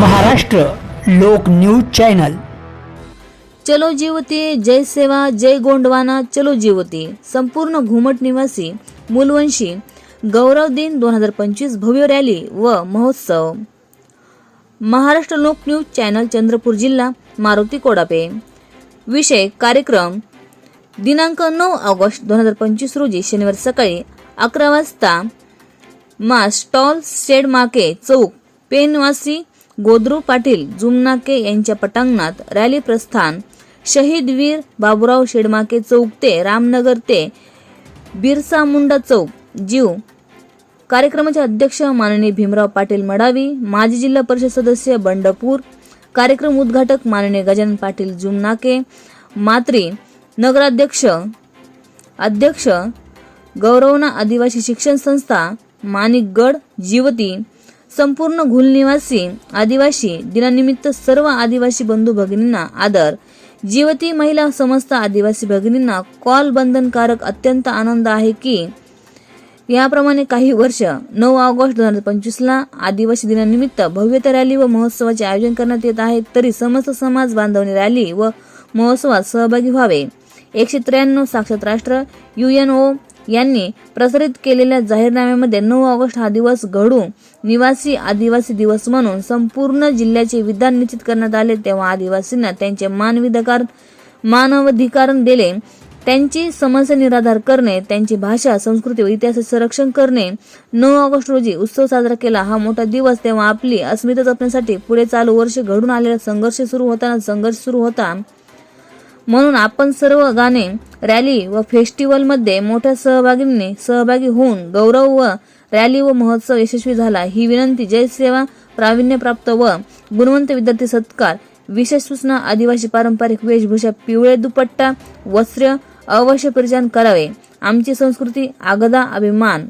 महाराष्ट्र लोक news channel. चलो जीवती जय सेवा जय गोंडवाना चलो जीवती. संपूर्ण घुमट निवासी मूलवंशी गौरव दिन दोन हजार पंचवीस भव्य रॅली व महोत्सव. महाराष्ट्र लोक न्यूज चॅनल चंद्रपूर जिल्हा मारुती कोडापे. विषय कार्यक्रम. दिनांक नऊ ऑगस्ट दोन हजार पंचवीस रोजी शनिवार सकाळी अकरा वाजता मा स्टॉल शेड माके चौक पेनवासी गोद्रू पाटील जुमनाके यांच्या पटांगणात रॅली प्रस्थान शहीद वीर बाबुराव शेडमाके चौक ते रामनगर ते बिरसा मुंडा चौक जीव. कार्यक्रमाचे अध्यक्ष माननीय भीमराव पाटील मडावी माजी जिल्हा परिषद सदस्य बंडपूर कार्यक्रम उद्घाटक माननीय गजानन पाटील जुमनाके मात्री नगराध्यक्ष अध्यक्ष गौरवना आदिवासी शिक्षण संस्था माणिकगड जीवती संपूर्ण घुल निवासी आदिवासी दिनानिमित्त सर्व आदिवासी बंधू भगिनींना आदर. जीवती महिला समस्त आदिवासी भगिनींना कॉल बंधनकारक अत्यंत आनंद आहे की याप्रमाणे काही वर्ष नऊ ऑगस्ट दोन हजार पंचवीसला आदिवासी दिनानिमित्त भव्यता रॅली व महोत्सवाचे आयोजन करण्यात येत आहे तरी समस्त समाज बांधवणी रॅली व महोत्सवात सहभागी व्हावे. एकशे त्र्याण्णव साक्षात राष्ट्र यू एन ओ यांनी प्रसारित केलेल्या जाहीरनाम्यामध्ये नऊ ऑगस्ट हा दिवस घडू निवासी आदिवासी दिवस म्हणून संपूर्ण जिल्ह्याचे विधान निश्चित करण्यात आले. तेव्हा आदिवासींना त्यांचे मानविधकार मानवाधिकार दिले. त्यांची समस्या निराधार करणे त्यांची भाषा संस्कृती व इतिहासाचे संरक्षण करणे. नऊ ऑगस्ट रोजी उत्सव साजरा केला. हा मोठा दिवस. तेव्हा आपली अस्मिता जपण्यासाठी पुढे चालू वर्ष घडून आलेला संघर्ष सुरू होताना संघर्ष सुरू होता. म्हणून आपण सर्व गाणे रॅली व फेस्टिवलमध्ये मोठ्या सहभागींनी सहभागी होऊन गौरव व रॅली व महोत्सव यशस्वी झाला. ही विनंती जय सेवा प्रावीण्यप्राप्त व गुणवंत विद्यार्थी सत्कार विशेष सूचना आदिवासी पारंपरिक वेशभूषा पिवळे दुपट्टा वस्त्र अवश्य परिधान करावे. आमची संस्कृती आगदा अभिमान.